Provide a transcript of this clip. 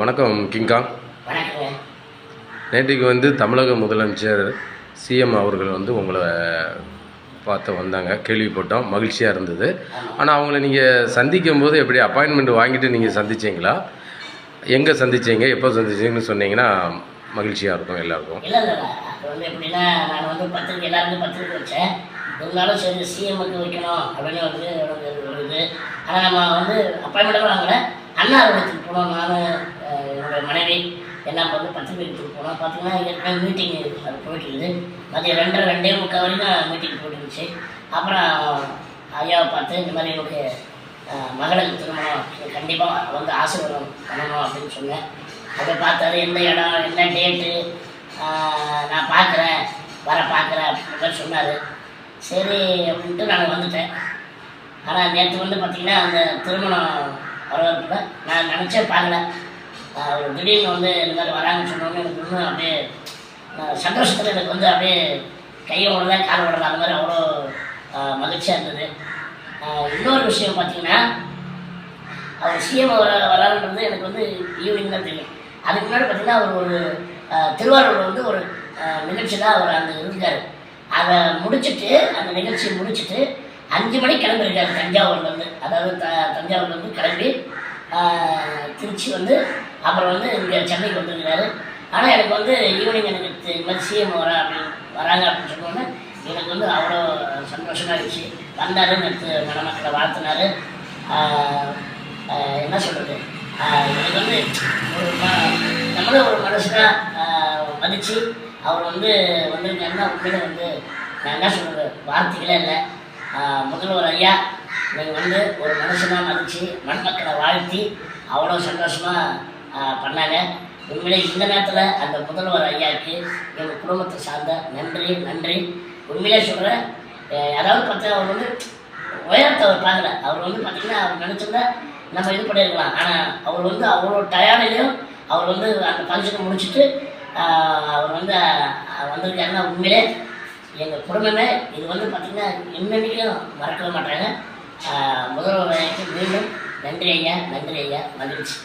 வணக்கம் கிங்காங் நேற்றுக்கு வந்து தமிழக முதலமைச்சர் சிஎம் அவர்கள் வந்து உங்களை பார்த்து வந்தாங்க கேள்விப்பட்டோம் மகிழ்ச்சியாக இருந்தது. ஆனால் அவங்கள நீங்கள் சந்திக்கும் போது எப்படி அப்பாயின்மெண்ட் வாங்கிட்டு நீங்கள் சந்திச்சீங்களா? எங்கே சந்திச்சீங்க எப்போ சந்திச்சீங்கன்னு சொன்னீங்கன்னா மகிழ்ச்சியாக இருக்கும் எல்லாருக்கும். இல்லை இல்லை அது வந்து எப்படின்னா நான் வந்து பத்திரிக்கை எல்லாருக்கும் பத்திரிக்கை வச்சேன். இருந்தாலும் சரி சிஎம்முக்கு வைக்கணும் அப்படின்னு வந்து ஒரு இது ஆனால் நம்ம வந்து அப்பாயின்மெண்ட்டாக வாங்கல. அண்ணா இடத்துக்கு போனோம். நான் எல்லாம் வந்து பத்து எடுத்துட்டு போனோம் பார்த்தீங்கன்னா ஏற்கனவே மீட்டிங் அது போயிட்டுருந்து மதியம் ரெண்டு ரெண்டே முக்கால் வரைக்கும் மீட்டிங் போயிட்டுருந்துச்சு அப்புறம் ஐயாவை பார்த்து இந்த மாதிரி எனக்கு மகளுக்கு திருமணம் கண்டிப்பாக வந்து ஆசீர்வாதம் பண்ணணும் அப்படின்னு சொன்னேன். அதை பார்த்தாரு எந்த இடம் என்ன டேட்டு நான் பார்க்குறேன் வர பார்க்குறேன் அப்படின்ற மாதிரி சொன்னார். சரி அப்படின்ட்டு நான் வந்துட்டேன். ஆனால் நேற்று வந்து பார்த்திங்கன்னா அந்த திருமணம் வரவேற்பில் நான் நினச்சே பார்க்கல. திடீர்னு வந்து இந்த மாதிரி வராங்கன்னு சொன்னோன்னு எனக்கு இன்னும் அப்படியே சந்தோஷத்தில் எனக்கு வந்து அப்படியே கையை விடல கால் விடல. அந்த மாதிரி அவ்வளோ மகிழ்ச்சியாக இருந்தது. இன்னொரு விஷயம் பார்த்தீங்கன்னா அவர் சிஎம் வர வராருன்றது எனக்கு வந்து ஈவினிங் தான் தெரியும். அதுக்கு முன்னாடி பார்த்தீங்கன்னா அவர் ஒரு திருவாரூரில் வந்து ஒரு நிகழ்ச்சியில் அவர் அந்த இருக்கார் அதை முடிச்சுட்டு அந்த நிகழ்ச்சியை முடிச்சுட்டு அஞ்சு மணிக்கு கிளம்பிருக்காரு தஞ்சாவூர்லேருந்து அதாவது த தஞ்சாவூர்லேருந்து கிளம்பி திருச்சி வந்து அப்புறம் வந்து இங்கே சென்னைக்கு வந்துருக்கிறாரு. ஆனால் எனக்கு வந்து ஈவினிங் எனக்கு தெ- இந்த மாதிரி சிஎம் வர அப்படின்னு வராங்க அப்படின்னு சொன்னோன்னே எனக்கு வந்து அவ்வளோ சந்தோஷமாக இருந்துச்சு வந்தாருன்னு எடுத்து மணமக்களை வாழ்த்தினார். என்ன சொல்கிறது எனக்கு வந்து ஒரு ம நம்மளும் ஒரு மனுஷனாக மதித்து அவர் வந்து வந்திருக்காருன்னா உண்மையில வந்து நான் என்ன சொல்கிறது வார்த்தைகளே இல்லை. முதல்வர் ஐயா நீங்கள் வந்து ஒரு மனுஷனாக மதித்து மண்மக்களை வாழ்த்தி அவ்வளோ சந்தோஷமாக பண்ணாங்க. உண்மையிலே இந்த நேரத்தில் அந்த முதல்வர் ஐயாவுக்கு எங்கள் குடும்பத்தை சார்ந்த நன்றி நன்றி. உண்மையிலே சொல்கிறேன் யாராவது பார்த்தா அவர் வந்து உயரத்தை அவர் பார்க்கல. அவர் வந்து பார்த்திங்கன்னா அவர் நினச்சிருந்தா நம்ம இது பண்ணியிருக்கலாம். ஆனால் அவர் வந்து அவ்வளோ டயர்டிலையும் அவர் வந்து அந்த ஃபங்க்ஷனை முடிச்சுட்டு அவர் வந்து வந்திருக்காருன்னா உண்மையிலே எங்கள் குடும்பமே இது வந்து பார்த்திங்கன்னா இன்னைக்கும் மறக்கவே மாட்டாங்க. முதல்வர் ஐயாவுக்கு மீண்டும் நன்றி ஐயா நன்றி ஐயா. மகிழ்ச்சி.